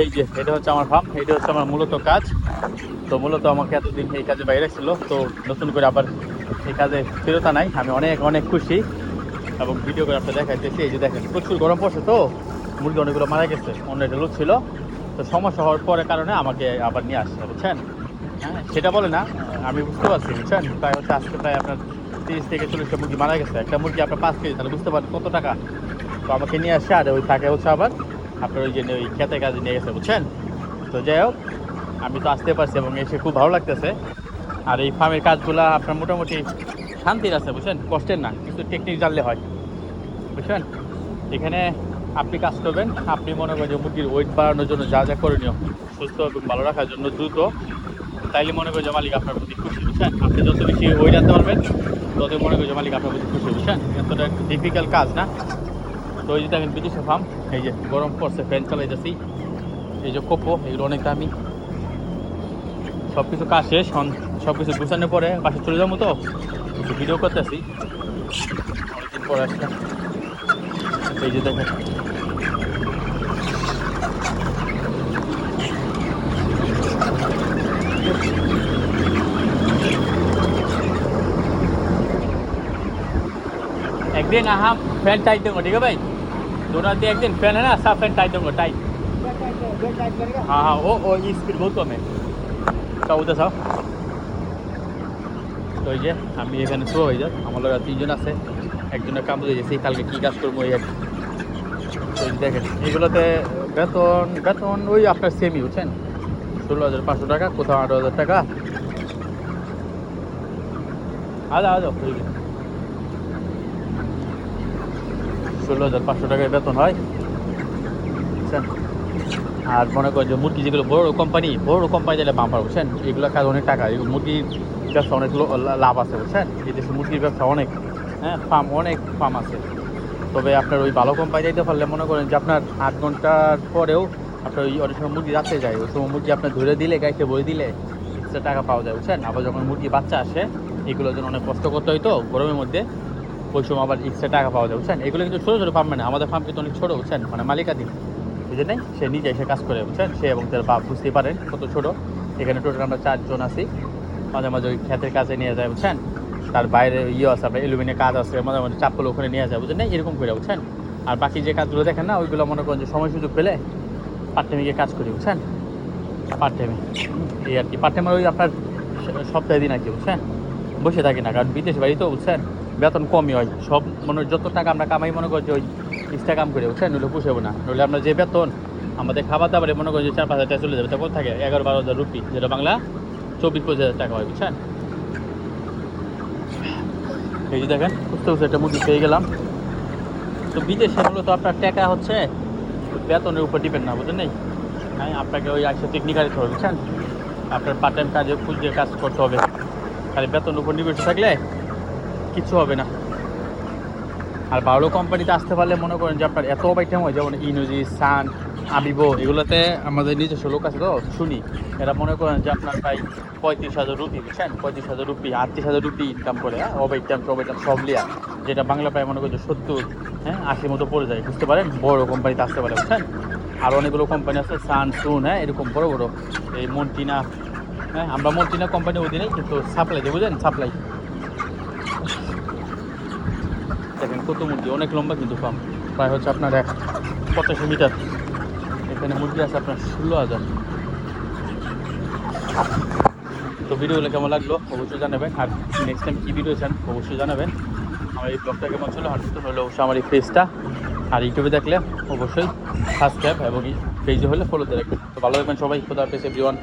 এই যে, এটা হচ্ছে আমার ফার্ম এটা হচ্ছে আমার মূলত কাজ। তো মূলত আমাকে এতদিন এই কাজে বাইরে ছিল, তো নতুন করে আবার এই কাজে ফেরত নাই আমি অনেক অনেক খুশি এবং ভিডিও করে আপনার দেখাইতেছি। এই যে দেখেন, প্রচুর গরম পড়ছে তো, মুরগি অনেকগুলো মারা গেছে, অন্য একটা লোক ছিল। তো সমস্যা হওয়ার পরে কারণে আমাকে আবার নিয়ে আসছে বুঝছেন? হ্যাঁ সেটা বলে না, আমি বুঝতে পারছি, বুঝছেন? প্রায় হচ্ছে আজকে প্রায় আপনার তিরিশ থেকে চল্লিশটা মুরগি মারা গেছে। একটা মুরগি আপনার পাঁচ কেজি, তাহলে বুঝতে পারেন কত টাকা। তো আমাকে নিয়ে আসছে আর ওই তাকে হচ্ছে আবার আপনার ওই যে ওই খেতে কাজে নিয়ে গেছে, বুঝছেন? তো যাই হোক, আমি তো আসতে পারছি এবং এসে খুব ভালো লাগতেছে। আর এই ফার্মের কাজগুলো আপনার মোটামুটি শান্তির আছে, বুঝছেন? কষ্টের না, কিছু টেকনিক জানলে হয়। বুঝছেন? এখানে আপনি কাজ করবেন, আপনি মনে করেন যে মুরগির ওয়েট বাড়ানোর জন্য যা যা করণীয়, সুস্থ এবং ভালো রাখার জন্য দ্রুত, তাইলে মনে করি যে মালিক আপনার প্রতি খুশি, বুঝছেন? আপনি যত বেশি ওয়েট আনতে পারবেন, ততই মনে করি যে মালিক আপনার প্রতি খুশি, বুঝছেন? এতটা ডিফিকাল্ট কাজ না। তো এই যে দেখেন বিদেশে ফার্ম এই যে গরম পড়ছে ফ্যান চালাইতেছি। এই যে কোপো এগুলো অনেক দামি। সব কিছু কাজ শেষ হন সব কিছু গুছানোর পরে বাসে চলে যাব তো। একটু ভিডিও করতেছি। অনেকদিন পরে আসলাম। এই যে দেখেন। दिन हाँ फैन टाइट दूंगा ठीक है भाई दोनों दिन एक दिन फैन है ना सब फैन टाइट दूंगा टाइट हाँ हाँ वो वो ये स्पीड बहुत कम है তা উঠে চাও তো এই যে আমি এখানে শো হয়ে যাক আমার লোক তিনজন আছে একজনের কাম বুঝে গেছি কালকে কী কাজ করবো এই আর কি। তো এই যে দেখেন এগুলোতে বেতন বেতন ওই আপনার সেমই বুঝছেন ষোলো হাজার পাঁচশো টাকা কোথাও আঠারো হাজার টাকা আদা আদা ষোলো হাজার পাঁচশো টাকায় বেতন হয়। বুঝছেন? আর মনে করেন যে মুরগি যেগুলো বড় কোম্পানি বড় কোম্পানি দিলে বাম্পার বুঝছেন? এগুলো কাজ অনেক টাকা। মুরগির ব্যবসা অনেক লাভ আছে, বুঝছেন? এই দেশে মুরগির ব্যবসা অনেক হ্যাঁ? ফার্ম অনেক ফার্ম আছে। তবে আপনার ওই ভালো কোম্পানি দিতে পারলে মনে করেন যে আপনার আট ঘণ্টার পরেও আপনার ওই অনেক সময় মুরগি রাতে যায়। ওই সময় মুরগি আপনার ধরে দিলে গাইতে বলে দিলে এক্সট্রা টাকা পাওয়া যায়, বুঝছেন? আবার যখন মুরগি বাচ্চা আসে, এগুলোর জন্য অনেক কষ্ট করতে হয় তো, গরমের মধ্যে। ওই সময় আবার এক্সট্রা টাকা পাওয়া যায়, বুঝছেন? এগুলো কিন্তু ছোটো ছোটো ফার্ম না আমাদের ফার্ম কিন্তু অনেক ছোটো, বুঝছেন? মানে মালিকাধীন বুঝে নেই? সে নিজে এসে কাজ করে, বুঝছেন? সে এবং তার বাপ, বুঝতেই পারেন কত ছোট। এখানে টোটাল আমরা চারজন আছি। মাঝে মাঝে ওই ক্ষেতের কাজে নিয়ে যায়, বুঝছেন? তার বাইরে ইয়ে আছে, আপনার এলুমিনের কাজ আছে, মাঝে মাঝে চাপগুলো ওখানে নিয়ে যায় বুঝছেন না এরকম করে, বুঝছেন? আর বাকি যে কাজগুলো দেখেন না, ওইগুলো মনে করেন যে সময় সুযোগ পেলে পার্ট টাইমে গিয়ে কাজ করি, বুঝছেন? পার্ট টাইমে এই আর কি পার্ট টাইমে ওই আপনার সপ্তাহে দিন আর কি, বুঝছেন? বসে থাকি না, কারণ বিদেশ বাড়ি তো, বুঝছেন? বেতন কমই হয়। সব মনে যত টাকা আমরা কামাই, মনে করছি ওই ইস্টা কাম করে, বুঝছেন? নইলে পুষেবো না। নইলে আমরা যে বেতন, আমাদের খাবার দাবারে মনে করি যে চার, পাঁচ হাজার চলে যাবে। তখন থাকে এগারো, বারো হাজার রুপি, যেটা বাংলা চব্বিশ, পঁচিশ হাজার টাকা হয়, বুঝছেন? এই যে দেখেন, বুঝতে বুঝতে একটা মুরগি পেয়ে গেলাম। তো বিদেশে মূলত আপনার টাকা হচ্ছে বেতনের উপর ডিপেন্ড না, বুঝলেন নেই? হ্যাঁ আপনাকে ওই একশো টেকনিক্যালি হবে, বুঝছেন? আপনার পার্ট টাইম কাজে খুঁজে কাজ করতে হবে। খালি বেতনের উপর নির্ভর থাকলে কিছু হবে না। আর ভালো কোম্পানিতে আসতে পারলে মনে করেন যে আপনার এত আইটেম হয়, যেমন ইনুজি, সান, আবিবো, এগুলোতে আমাদের নিজস্ব লোক আছে তো, শুনি। এরা মনে করেন যে আপনার প্রায় পঁয়ত্রিশ হাজার রুপি, বুঝছেন? পঁয়ত্রিশ হাজার রুপি, আটত্রিশ হাজার রুপি ইনকাম করে হ্যাঁ? ওভাইটাম টোভাইটাম সব লিয়া যেটা বাংলা প্রায় মনে করেন সত্তর হ্যাঁ? আশির মতো পড়ে যায়, বুঝতে পারেন? বড় কোম্পানিতে আসতে পারে, বুঝছেন? আর অনেকগুলো কোম্পানি আছে, সান, সুন হ্যাঁ? এরকম বড় বড়। এই মন্টিনা হ্যাঁ? আমরা মন্টিনা কোম্পানির অধীনেই কিন্তু সাপ্লাই দিই, বুঝলেন? সাপ্লাই দেখেন কত মুরগি, অনেক লম্বা কিন্তু ফার্ম প্রায় হচ্ছে আপনার এক পঁচাশি মিটার এখানে মুরগি আছে আপনার ষোলো হাজার। তো ভিডিওগুলো কেমন লাগল অবশ্যই জানাবেন। আর নেক্সট টাইম কী ভিডিও চান অবশ্যই জানাবেন। আমার এই ব্লগটা কেমন ছিল নতুন হলে অবশ্যই আমার এই পেজটা আর ইউটিউবে দেখলে অবশ্যই সাবস্ক্রাইব এবং পেজে হলে ফলো দিয়ে রাখবেন। তো ভালো থাকবেন সবাই। খোদা পেজ এভরিওয়ান